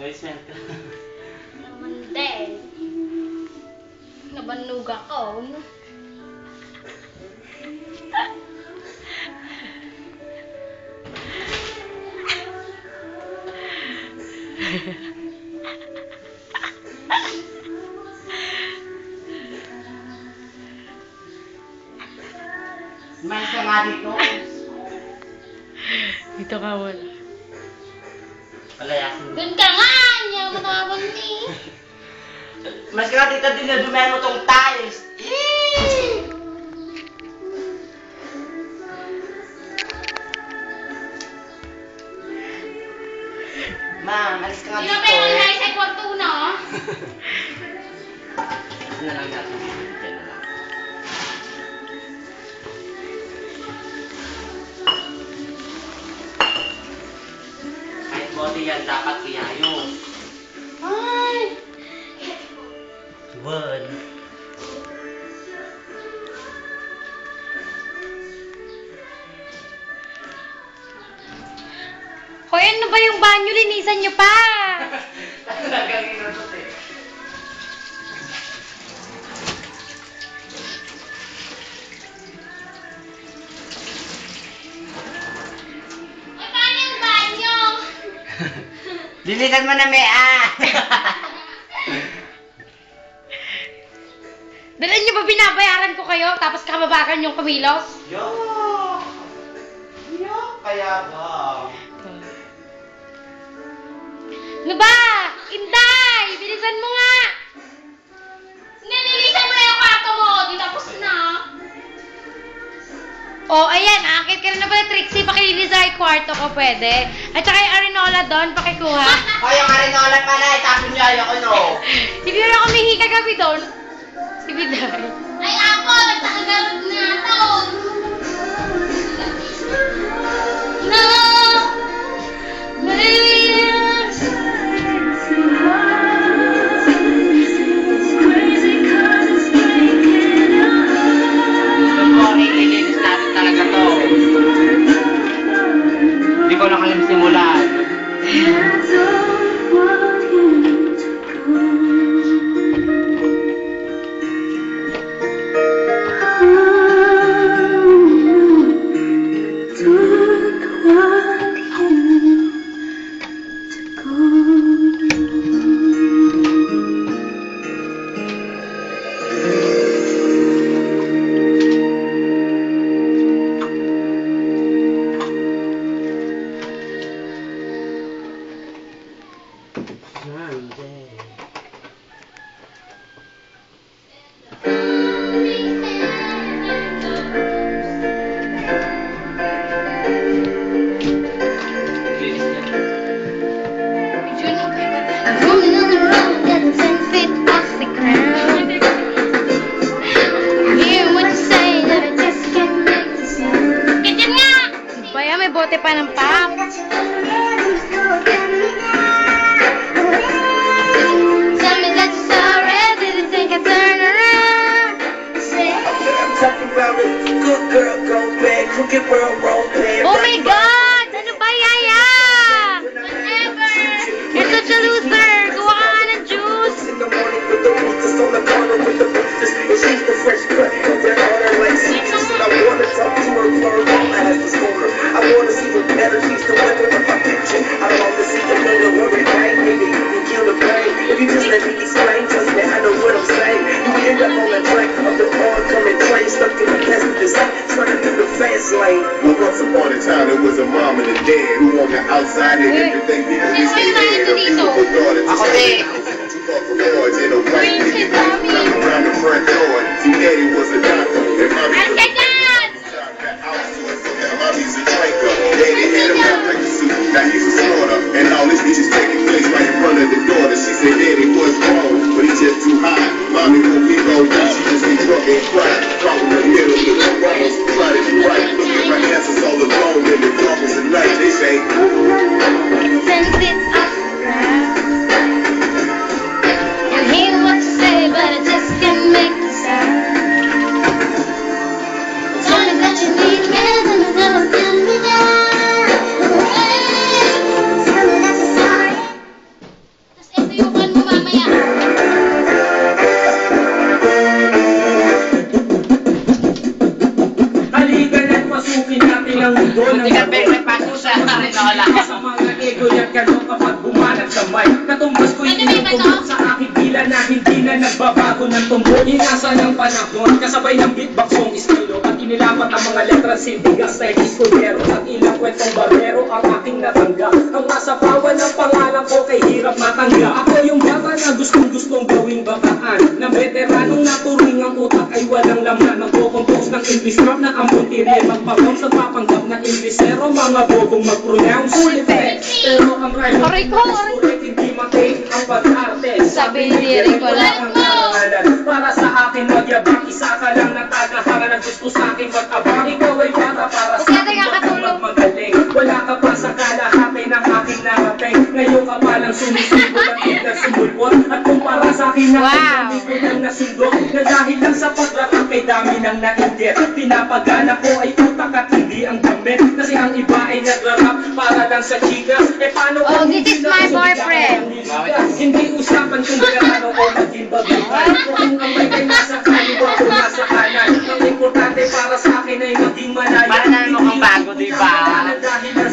May smell ka. Naman din. Nabanug ako. Mas ka nga dito. Dito ka wala. Palayasin mo. Doon ka Mas ka dito din na dumayan mo tong tiles. Ma'am, alis ka nga Hindi dito. na pwede na sa kwarto na. Ano na lang natin? Diyan na lang. Kahit bote yan, dapat iayos. Word. Hoy, ano ba yung banyo? Linisan nyo pa! Talagang inudot eh. Diligan mo na may ah! Dala nyo ba binabayaran ko kayo tapos kababakan yung kumilos? Yo! Yo! Kaya ba? Ano ba? Inday! Bilisan mo nga! Nililisan mo na yung kwarto mo. Di tapos na. Oh, ayan, akit ka na na pala, Trixie. Pakilinis sa kwarto ko, pwede. At saka yung arenola doon, pakikuha. Hoy, yung arinola pala, itapon niyo ayoko no. Hindi na ako mihi kagabi doon. Si Biday. Ay, ako! Nagtakagarod na around. Crooked world, roll. and crack. Caught from the hill to the right, right, right. Looking for answers all alone in the darkness of night. They say. Sa mga ego yan kano kapag bumanat ko'y Ano ba yung inutumbok sa aking dila na hindi na nagbabago ng tumbok Inasa ng panahon, kasabay ng beatbox kong estilo At inilapat ang mga letra sindigas na iskudero At ilang kwentong barbero ang aking natangga Ang masapawan ng pangalan ko kay hirap matangga Magpo-compose ng English rap na ang puntirye Magpapang sa papanggap na Inglesero Mga bobong mag-pronounce. Ulit Pero ang rhyme Aray ko, aray. Sulit hindi matake ang pag-arte. Sabi ni Rico, karangalan Para sa akin magyabang Isa ka lang na tagahangan Ang gusto sa akin mag-abang Ikaw ay bata para sa akin narating Ngayon ka pa lang sumisipot at tignan sumulpot At kumpara sa akin na Wow. hindi ko lang nasundok Na dahil lang sa pagrap ay dami ng nainggit Pinapagana ko ay utak at hindi ang damit Kasi ang iba ay nagrarap para lang sa chicas Eh paano Oh, kung this hindi is na my boyfriend. ng Hindi usapan kung gaano o maging babae Kung ang may ay nasa kaliwa o nasa kanan Ang importante para sa akin ay maging malaya. Para na mukhang bago, di ba?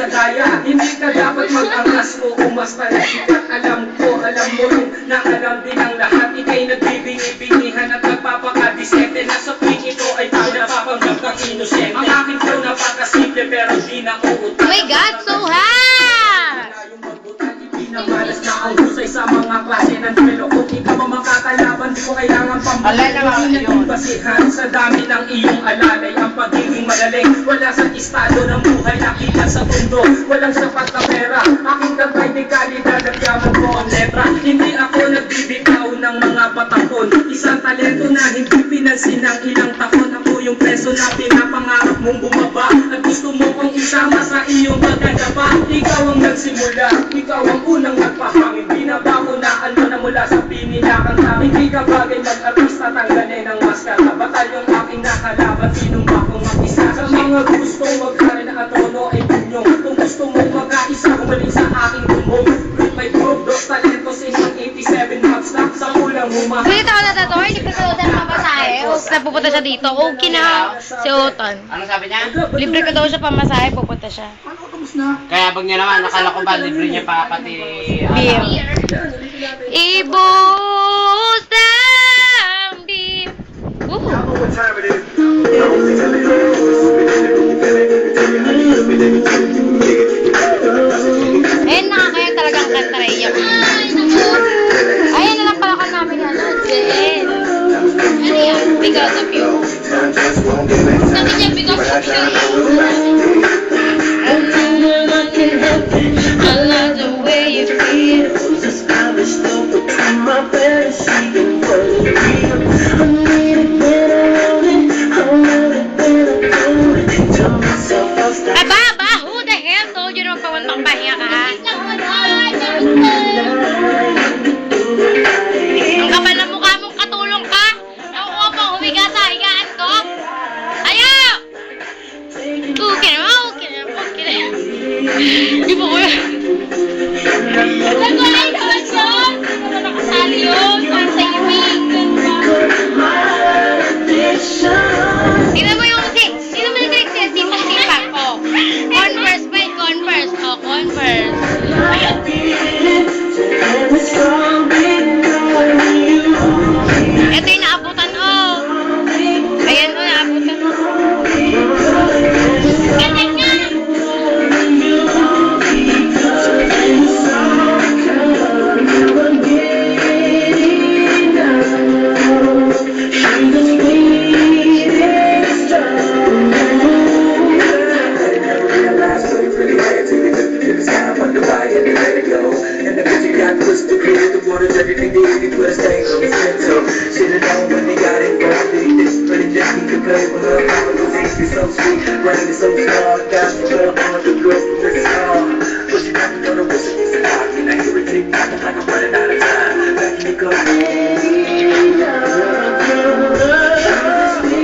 Dahil nasa daya Hindi ka dapat mag-angas o umasta na sikat Alam ko, alam mo rin na alam din ang lahat. Ika'y nagbibingi-bingihan at nagpapakadisente Na sa tweet ito ay tayo napapanggap ng inosente Ang aking flow napakasimple pero di na uutang Oh my God, so hot! Ko kailangan na Hindi yun. basihan sa dami ng iyong alalay. Ang pagiging malaling, wala sa estado ng buhay Nakita sa mundo, walang sapat na pera. Aking kantay di kalidad at yaman ko ang letra. Hindi ako nagbibitaw ng mga patapon. Isang talento na hindi pinansin ng ilang taon Ako yung preso na pinapangarap mong bumaba. At gusto mo kong isama sa iyong pagkagaba Ikaw ang nagsimula, ikaw ang unang nagpahangin Binabakunaan mo na mula sa pininakang tao Hindi ka bagay mag-artista, tanggalin ang maskara Batalyong aking nakalaban, sinong ba kung mag-isa Sa mga gustong maghari na atono ay bunyong Kung gusto mong magkaisa, gumaling sa aking tumong With my group, dos talentos in 87 months na Sa kulang humahal ako na to, hindi pa daw tayo mamasahe. O, napupunta siya dito. Okay na si Oton. Ano sabi niya? Libre ko daw siya pamasahe, pupunta siya. Kaya pag niya naman, nakala ko ba libre niya pa pati... Beer. Ano? Feel it, feel it, feel it. Eh, nakakaya talagang kanta na iyak. Ayan na lang pala ka namin ano, Jen. Because of you. Sabi niya, because of you. Thank you. the play so sweet. Rain is so small, got to go on the grip with this song. But she the of this I hear it tick tock like I'm running out of time. Me. Hey,